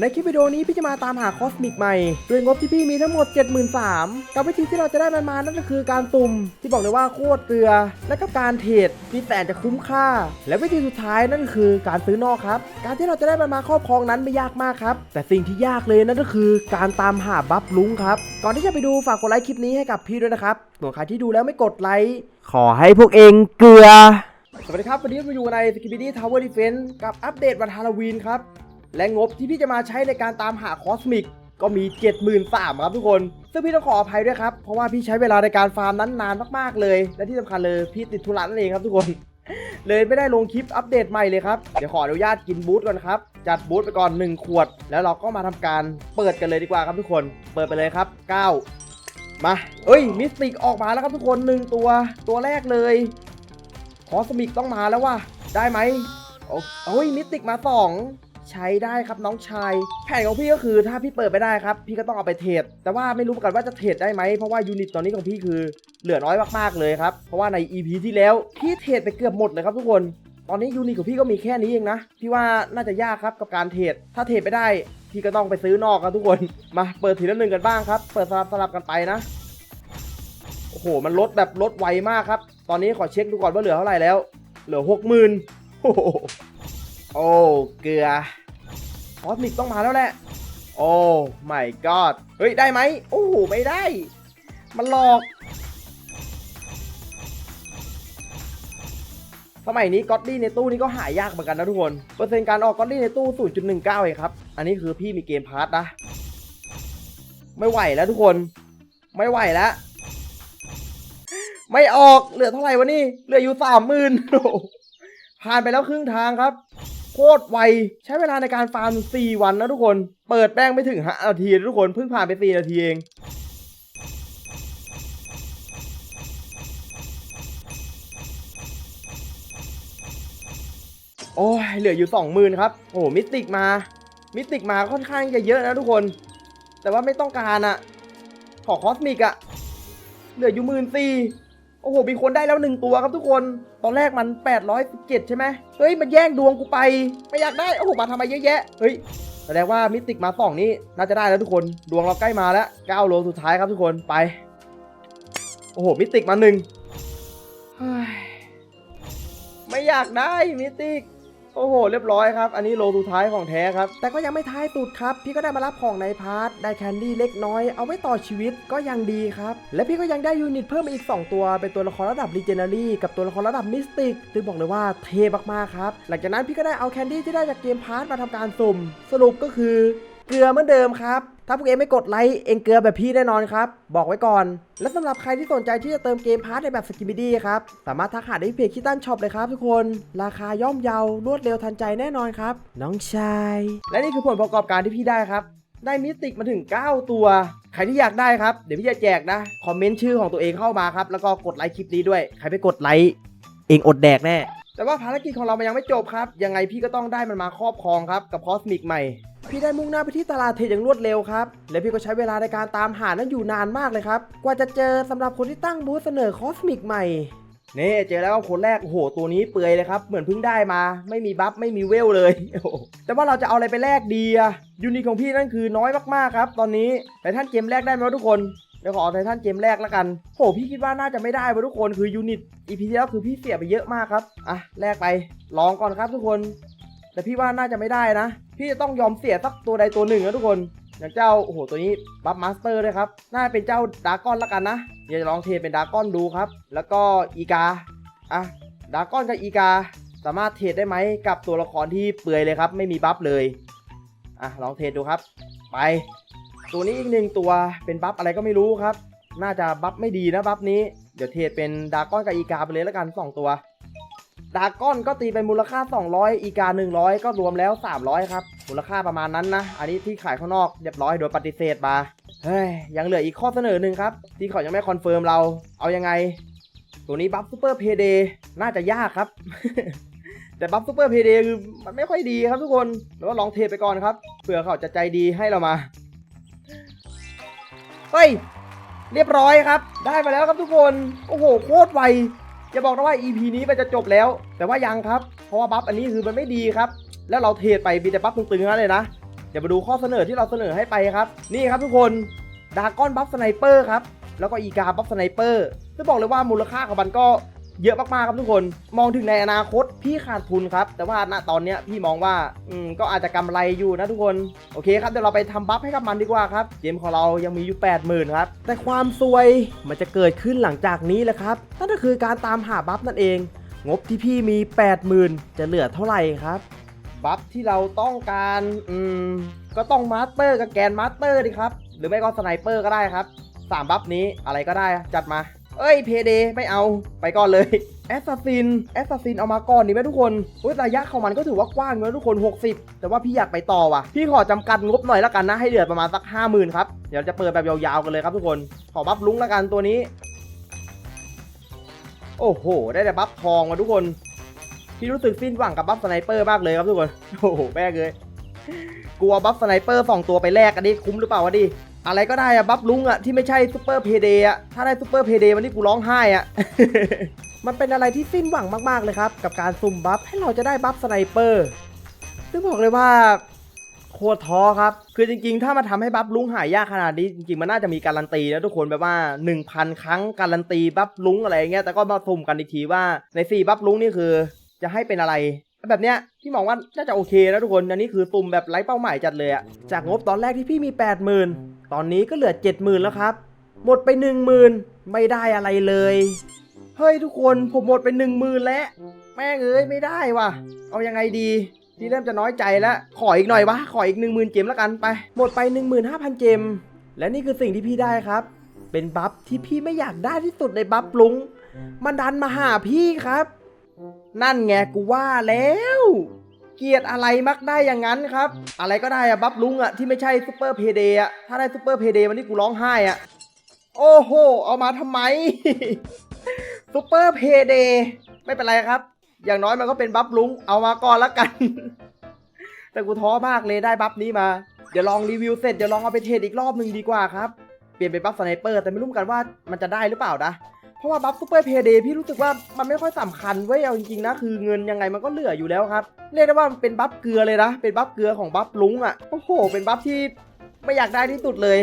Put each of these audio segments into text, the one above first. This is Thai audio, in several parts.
ในคลิปวิดีโอนี้พี่จะมาตามหาคอสมิกใหม่ด้วยงบที่พี่มีทั้งหมด 73,000กับวิธีที่เราจะได้มันมานั่นก็คือการตุ่มที่บอกเลยว่าโคตรเกลือ และกับการเทรดที่แสนจะคุ้มค่า และวิธีสุดท้ายนั่นคือการซื้อนอกครับ การที่เราจะได้มันมาครอบครองนั้นไม่ยากมากครับ แต่สิ่งที่ยากเลยนั่นก็คือการตามหาบัฟลุงครับ ก่อนที่จะไปดูฝากกดไลค์คลิปนี้ให้กับพี่ด้วยนะครับส่วนใครที่ดูแล้วไม่กดไลค์ขอให้พวกเองเกลือ สวัสดีครับวันนี้มาอยู่ใน s k i p i d y Tower Defense กับอัปเดตวันฮาโลวีนครับ และงบที่พี่จะมาใช้ในการตามหาคอสมิกก็มี 73,000ครับทุกคน ซึ่งพี่ต้องขออภัยด้วยครับ เพราะว่าพี่ใช้เวลาในการฟาร์มนั้นนานมากๆเลย และที่สำคัญเลยพี่ติดธุระนั่นเองครับทุกคน เลยไม่ได้ลงคลิปอัปเดตใหม่เลยครับ เดี๋ยวขออนุญาตกินบูธก่อนครับ จัดบูธไปก่อน 1 ขวด แล้วเราก็มาทำการเปิดกันเลยดีกว่าครับทุกคน เปิดไปเลยครับ 9 มาเอ้ยมิสติกออกมาแล้วครับทุกคนหนึ่งตัว ตัวแรกเลย คอสมิกต้องมาแล้วว่ะ ได้ไหมโอ้ยมิสติกมาสอง ใช้ได้ครับน้องชาย แผนของพี่ก็คือถ้าพี่เปิดไม่ได้ครับ พี่ก็ต้องเอาไปเทรดแต่ว่าไม่รู้เหมือนกันว่าจะเทรดได้ไหมเพราะว่ายูนิตตอนนี้ของพี่คือเหลือน้อยมากๆเลยครับเพราะว่าใน EP ที่แล้วพี่เทรดไปเกือบหมดเลยครับทุกคนตอนนี้ยูนิตของพี่ก็มีแค่นี้เองนะพี่ว่าน่าจะยากครับกับการเทรดถ้าเทรดไม่ได้พี่ก็ต้องไปซื้อนอกครับทุกคนมาเปิดทีละหนึ่งกันบ้างครับ เปิดสลับสลับกันไปนะโอ้โหมันลดแบบลดไวมากครับ ตอนนี้ขอเช็คดูก่อนว่าเหลือเท่าไหร่แล้ว เหลือหกหมื่นโอ้โหโอ้เกลือ คอสมิกต้องมาแล้วแหละ โอ้ไม่กอดเฮ้ย ได้ไหมโอ้โหไม่ได้ มันหลอก สมัยนี้ก็อดดี้ในตู้นี้ก็หายากเหมือนกันนะทุกคน เปอร์เซ็นต์การออกก็อดดี้ในตู้ 0.19เองครับ อันนี้คือพี่มีเกมพาร์ทนะ ไม่ไหวแล้วทุกคน ไม่ไหวแล้ว ไม่ออก เหลือเท่าไหร่วะนี่ เหลืออยู่สามหมื่นผ่านไปแล้วครึ่งทางครับ โคตรไว ใช้เวลาในการฟาร์ม 4 วันนะทุกคน เปิดแป้งไม่ถึง5นาทีทุกคน เพิ่งผ่านไป 4 นาทีเองโอ้ยเหลืออยู่สองหมื่นครับ โอ้โหมิติกมา มิติกมาค่อนข้างจะเยอะนะทุกคน แต่ว่าไม่ต้องการอะขอคอสมิกอะเหลืออยู่หมื่นสี่ อ้โห มีคนได้แล้วหนึ่งตัวครับทุกคน ตอนแรกมัน 817 ใช่ไหมเฮ้ย มันแย่งดวงกูไป ไม่อยากได้ โอ้โห มาทำไมเยอะแยะ เฮ้ย แสดงว่ามิติกมาสองนี้น่าจะได้แล้วทุกคน ดวงเราใกล้มาแล้ว9โลสุดท้ายครับทุกคน ไป โอ้โห มิติกมาหนึ่งไม่อยากได้มิติก โอ้โห เรียบร้อยครับ อันนี้โลสุดท้ายของแท้ครับ แต่ก็ยังไม่ท้ายสุดครับ พี่ก็ได้มารับของในพาร์ท ได้แคนดี้เล็กน้อย เอาไว้ต่อชีวิตก็ยังดีครับ และพี่ก็ยังได้ยูนิตเพิ่มมาอีก 2 ตัว เป็นตัวละครระดับลีเจนารีกับตัวละครระดับมิสติกซึ่งบอกเลยว่าเทมากๆครับ หลังจากนั้นพี่ก็ได้เอาแคนดี้ที่ได้จากเกมพาร์ทมาทำการสุ่ม สรุปก็คือ เกลือเหมือนเดิมครับ ถ้าพวกเองไม่กดไลค์เองเกลือแบบพี่แน่นอนครับ บอกไว้ก่อน และสำหรับใครที่สนใจที่จะเติมเกมพาร์ทในแบบสกิมดี้ครับ สามารถทักหาได้ที่เพจคิตันช็อปเลยครับทุกคน ราคาย่อมเยารวดเร็วทันใจแน่นอนครับ น้องชาย และนี่คือผลประกอบการที่พี่ได้ครับ ได้มิติกมาถึง 9 ตัว ใครที่อยากได้ครับ เดี๋ยวพี่จะแจกนะ คอมเมนต์ชื่อของตัวเองเข้ามาครับ แล้วก็กดไลค์คลิปนี้ด้วย ใครไปกดไลค์เองอดแดกแน่แต่ว่าภารกิจของเรามันยังไม่จบครับ ยังไงพี่ก็ต้องได้มันมาครอบครองครับกับคอสมิกใหม่ พี่ได้มุ่งหน้าไปที่ตลาดเทรดอย่างรวดเร็วครับ และพี่ก็ใช้เวลาในการตามหานั้นอยู่นานมากเลยครับ กว่าจะเจอสำหรับคนที่ตั้งบูธเสนอคอสมิกใหม่นี่เจอแล้วครับคนแรกโอ้โหตัวนี้เปื่อยเลยครับ เหมือนเพิ่งได้มา ไม่มีบัฟไม่มีเวลเลยโอ้โหแต่ว่าเราจะเอาอะไรไปแลกดีอะยูนิตของพี่นั่นคือน้อยมากๆครับ ตอนนี้แต่ท่านเกมแรกได้ไหมทุกคนเดี๋ยวขอเอาไททันเกมแรกแล้วกันโหพี่คิดว่าน่าจะไม่ได้วะทุกคนคือยูนิต EP ที่แล้วคือพี่เสียไปเยอะมากครับอะแลกไปลองก่อนครับทุกคน แต่พี่ว่าน่าจะไม่ได้นะ พี่จะต้องยอมเสียสักตัวใดตัวหนึ่งนะทุกคนอย่างเจ้าโอ้โหตัวนี้บัฟมาสเตอร์ด้วยครับน่าจะเป็นเจ้าดากอนแล้วกันนะเดี๋ยวจะลองเทเป็นดากอนดูครับ แล้วก็อีกาอะดากอนกับอีกา สามารถเทรดได้ไหมกับตัวละครที่เปื่อยเลยครับ ไม่มีบัฟเลยอะลองเทรดดูครับ ไป ตัวนี้อีกหนึ่งตัวเป็นบัฟอะไรก็ไม่รู้ครับ น่าจะบัฟไม่ดีนะบัฟนี้เดี๋ยวเทรดเป็นดากอนกับอีกาไปเลยแล้วกัน 2 ตัว ดาก้อนก็ตีเป็นมูลค่า 200 อีกา 100 ก็รวมแล้ว 300 ครับ มูลค่าประมาณนั้นนะ อันนี้ที่ขายข้างนอกเรียบร้อยโดยปฏิเสธมา เฮ้ย ยังเหลืออีกข้อเสนอหนึ่งครับ ที่เขายังไม่คอนเฟิร์มเรา เอายังไง ตัวนี้บัฟซูเปอร์เพเดน่าจะยากครับ แต่บัฟซูเปอร์เพเดคือมันไม่ค่อยดีครับทุกคนแล้วลองเทไปก่อนครับ เผื่อเขาจะใจดีให้เรามา เฮ้ย เรียบร้อยครับ ได้มาแล้วครับทุกคน โอ้โห โคตรไว จะบอกนะว่า EP นี้มันจะจบแล้ว แต่ว่ายังครับ เพราะว่าบัฟอันนี้คือมันไม่ดีครับ แล้วเราเทรดไปมีแต่บัฟตึงๆนั่นเลยนะ เดี๋ยวมาดูข้อเสนอที่เราเสนอให้ไปครับ นี่ครับทุกคนดาก้อนบัฟสไนเปอร์ครับ แล้วก็อีกาบัฟสไนเปอร์จะบอกเลยว่ามูลค่าของมันก็ เยอะมากๆครับทุกคน มองถึงในอนาคตพี่ขาดทุนครับ แต่ว่าณตอนเนี้ยพี่มองว่าอืมก็อาจจะกำไรอยู่นะทุกคน โอเคครับเดี๋ยวเราไปทำบัฟให้กับมันดีกว่าครับ เกมของเรายังมีอยู่ 80,000ครับ แต่ความซวยมันจะเกิดขึ้นหลังจากนี้แหละครับ นั่นก็คือการตามหาบัฟนั่นเอง งบที่พี่มี 80,000 จะเหลือเท่าไหร่ครับบัฟที่เราต้องการ อืม ก็ต้องมาสเตอร์กับแกนมาสเตอร์ดิครับ หรือไม่ก็สไนเปอร์ก็ได้ครับสามบัฟนี้อะไรก็ได้จัดมา เอ้ยเพเดไม่เอาไปก่อนเลยแอสซัสซินแอสซัสซินเอามาก่อนดีไหมทุกคนอุ้ยระยะของมันก็ถือว่ากว้างนะทุกคน 60 แต่ว่าพี่อยากไปต่อว่ะ พี่ขอจำกัดงบหน่อยแล้วกันนะ ให้เหลือประมาณสัก 50,000ครับ เดี๋ยวจะเปิดแบบยาวๆกันเลยครับทุกคน ขอบัฟลุ้งแล้วกันตัวนี้ โอ้โห ได้แต่บัฟทองมาทุกคน พี่รู้สึกสิ้นหวังกับบัฟสไนเปอร์มากเลยครับทุกคน โอ้โหแม่เลยกลัวบัฟสไนเปอร์สองตัวไปแลกกันดิคุ้มหรือเปล่าวะดิ อะไรก็ได้อะบัฟลุงอะที่ไม่ใช่ซูเปอร์เพเดอะถ้าได้ซูเปอร์เพเดวันนี้กูร้องไห้อะ มันเป็นอะไรที่สิ้นหวังมากๆเลยครับ กับการสุ่มบัฟให้เราจะได้บัฟสไนเปอร์ซึ่งบอกเลยว่าโคตรท้อครับ คือจริงๆ ถ้ามาทำให้บัฟลุงหายากขนาดนี้จริงๆ มันน่าจะมีการันตีนะทุกคนแบบว่า 1,000 ครั้งการันตีบัฟลุงอะไรเงี้ยแต่ก็มาสุ่มกันอีกทีว่าใน4บัฟลุงนี่คือ จะให้เป็นอะไร แบบเนี้ยพี่มองว่าน่าจะโอเคนะทุกคน อันนี้คือตุ่มแบบไร้เป้าหมายจัดเลยอะจากงบตอนแรกที่พี่มี 80,000 ตอนนี้ก็เหลือ 70,000 แล้วครับ หมดไป 10,000 ไม่ได้อะไรเลย เฮ้ยทุกคนผมหมดไป10,000 แล้ว แม่งเอ้ยไม่ได้ว่ะ เอายังไงดีพี่เริ่มจะน้อยใจแล้ว ขออีกหน่อยวะ ขออีก 10,000 เจมแล้วกันไป หมดไป 15,000 เจม และนี่คือสิ่งที่พี่ได้ครับ เป็นบัฟที่พี่ไม่อยากได้ที่สุดในบัฟลุง มันดันมาหาพี่ครับ นั่นไงกูว่าแล้ว เกียดอะไรมักได้อย่างนั้นครับ อะไรก็ได้อะบัฟลุงอะที่ไม่ใช่ซูเปอร์เพเดอะถ้าได้ซูเปอร์เพเดวันนี้กูร้องไห้อะโอ้โห เอามาทำไมซูเปอร์เพเดไม่เป็นไรครับ อย่างน้อยมันก็เป็นบัฟลุงเอามาก่อนละกัน แต่กูท้อมากเลยได้บัฟนี้มา เดี๋ยวลองรีวิวเสร็จเดี๋ยวลองเอาไปเทรดอีกรอบหนึ่งดีกว่าครับ เปลี่ยนเป็นบัฟสไนเปอร์แต่ไม่รู้กันว่ามันจะได้หรือเปล่านะ เพราะว่าบัฟซูเปอร์เพย์เดย์พี่รู้สึกว่ามันไม่ค่อยสำคัญเว้ยเอาจริงๆนะคือเงินยังไงมันก็เหลืออยู่แล้วครับเรียกได้ว่ามันเป็นบัฟเกลือเลยนะเป็นบัฟเกลือของบัฟลุงอะ่ะโอ้โห เป็นบัฟที่ไม่อยากได้ที่สุดเลย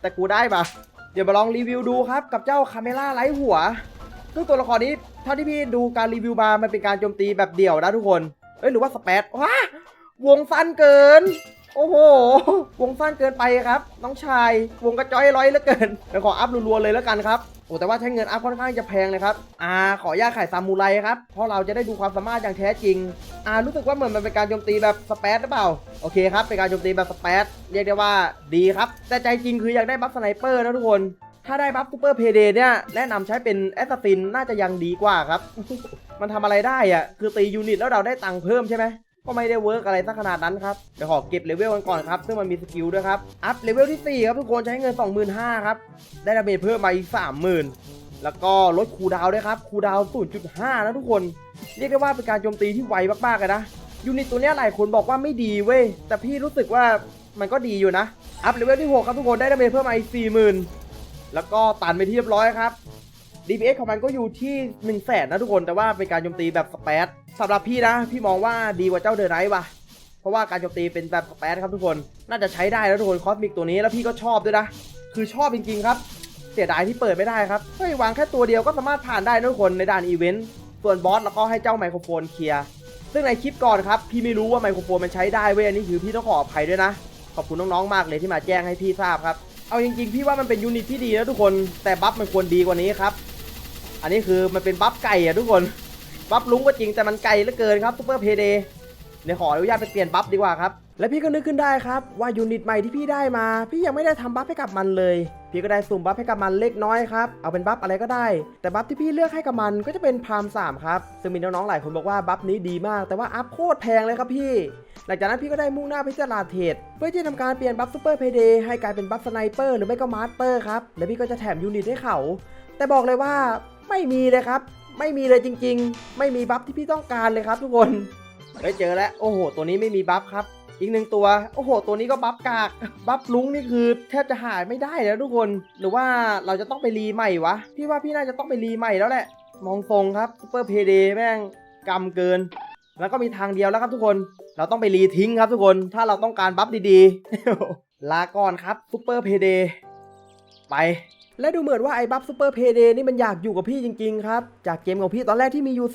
แต่กูได้ปะเดี๋ยวมาลองรีวิวดูครับกับเจ้าคาเมล่าไร้หัวซึ่งตัวละครนี้เท่าที่พี่ดูการรีวิวมามันเป็นการโจมตีแบบเดี่ยวนะทุกคนเอ้ยหรือว่าสเปซว้าวงสั้นเกิน โอ้โห วงสั้นเกินไปครับ น้องชายวงกระจอยร้อยเหลือเกินเดี๋ยวขออัพรัวๆเลยแล้วกันครับโอ้แต่ว่าใช้เงินอัพค่อนข้างจะแพงเลยครับอ่าขออนุญาตขายซามูไรครับเพราะเราจะได้ดูความสามารถอย่างแท้จริงอ่ารู้สึกว่าเหมือนมันเป็นการโจมตีแบบสเปซหรือเปล่าโอเคครับเป็นการโจมตีแบบสเปซเรียกได้ว่าดีครับ แต่ใจจริงคืออยากได้บัฟสไนเปอร์นะทุกคนถ้าได้บัฟซูเปอร์เพเดเนี่ยแนะนำใช้เป็นแอสซินน่าจะยังดีกว่าครับ มันทำอะไรได้อะคือตียูนิตแล้วเราได้ตังค์เพิ่มใช่ไหม ก็ไม่ได้เวิร์กอะไรสักขนาดนั้นครับเดี๋ยวขอเก็บเลเวลกันก่อนครับ ซึ่งมันมีสกิลด้วยครับ อัพเลเวลที่ 4 ครับทุกคนใช้เงิน 25,000ครับ ได้ดาเมจเพิ่มมาอีก 30,000 แล้วก็ลดคูดาวด้วยครับ คูดาวน์0.5 นะทุกคน เรียกได้ว่าเป็นการโจมตีที่ไวมากๆเลยนะ ยูนิตตัวนี้หลายคนบอกว่าไม่ดีเว้ย แต่พี่รู้สึกว่ามันก็ดีอยู่นะ อัพเลเวลที่ 6 ครับทุกคนได้ดาเมจเพิ่มมาอีก 40,000 แล้วก็ตันไปที่เรียบร้อยครับ DPS ของมันก็อยู่ที่1นึ่งแสนนะทุกคน แต่ว่าเป็นการโจมตีแบบสเปซ สำหรับพี่นะ พี่มองว่าดีกว่าเจ้าเดอะไรท์ว่ะ เพราะว่าการโจมตีเป็นแบบสเปซครับทุกคน น่าจะใช้ได้แล้วทุกคนคอสมิกตัวนี้แล้วพี่ก็ชอบด้วยนะ คือชอบจริงๆครับ เสียดายที่เปิดไม่ได้ครับเฮ้ยวางแค่ตัวเดียวก็สามารถผ่านได้ทุกคนในด่านอีเวนต์ส่วนบอสแล้วก็ให้เจ้าไมโครโฟนเคลียร์ซึ่งในคลิปก่อนครับพี่ไม่รู้ว่าไมโครโฟนมันใช้ได้เว้ยอันนี้คือพี่ต้องขออภัยด้วยนะ ขอบคุณน้องๆมากเลยที่มาแจ้งให้พี่ทราบครับ เอาจริงๆ พี่ว่ามันเป็นยูนิตที่ดีนะทุกคน แต่บัฟมันควรดีกว่านี้ครับ อันนี้คือมันเป็นบัฟไก่อะทุกคน บัฟลุงก็จริงแต่มันไกลเหลือเกินครับซูเปอร์เพเดเดี๋ยวขออนุญาตไปเปลี่ยนบัฟดีกว่าครับ และพี่ก็นึกขึ้นได้ครับว่ายูนิตใหม่ที่พี่ได้มา พี่ยังไม่ได้ทำบัฟให้กับมันเลย พี่ก็ได้สุ่มบัฟให้กับมันเล็กน้อยครับ เอาเป็นบัฟอะไรก็ได้ แต่บัฟที่พี่เลือกให้กับมันก็จะเป็นพามสามครับ ซึ่งมีน้องๆหลายคนบอกว่าบัฟนี้ดีมาก แต่ว่าอัพโคตรแพงเลยครับพี่ หลังจากนั้นพี่ก็ได้มุ่งหน้าไปที่ตลาดเทรดเพื่อที่จะทำการเปลี่ยนบัฟซูเปอร์เพเดให้กลายเป็นบัฟสไนเปอร์หรือไม่ก็มาสเตอร์ครับ และพี่ก็จะแถมยูนิตให้เขา แต่บอกเลยว่าไม่มีเลยครับ ไม่มีเลยจริง ๆ ไม่มีบัฟที่พี่ต้องการเลยครับ ทุกคนเฮ้เจอแล้วโอ้โห ตัวนี้ไม่มีบัฟครับ อีกหนึ่งตัว โอ้โห ตัวนี้ก็บัฟกากบัฟลุงนี่คือแทบจะหายไม่ได้แล้วทุกคน หรือว่าเราจะต้องไปรีใหม่วะพี่ว่าพี่น่าจะต้องไปรีใหม่แล้วแหละ มองทรงครับซูเปอร์เพเดแม่งกำเกิน แล้วก็มีทางเดียวแล้วครับทุกคน เราต้องไปรีทิ้งครับทุกคน ถ้าเราต้องการบัฟดีๆ ลาก่อนครับซูเปอร์เพเดไป และดูเหมือนว่าไอ้บัฟซูเปอร์เพเดนี่มันอยากอยู่กับพี่จริงๆครับ จากเกมของพี่ตอนแรกที่มีอยู่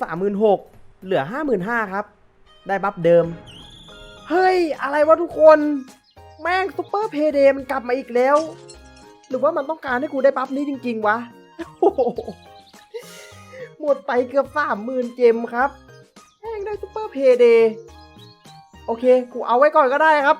36,000 เหลือ 55,000 ครับ ได้บัฟเดิม เฮ้ย อะไรวะทุกคน แม่งซูเปอร์เพเดมันกลับมาอีกแล้ว หรือว่ามันต้องการให้กูได้บัฟนี้จริงๆ วะโอโหหมดไปเกือบสามหมื่นเจมครับแม่งได้ซูเปอร์เพเดโอเค กูเอาไว้ก่อนก็ได้ครับ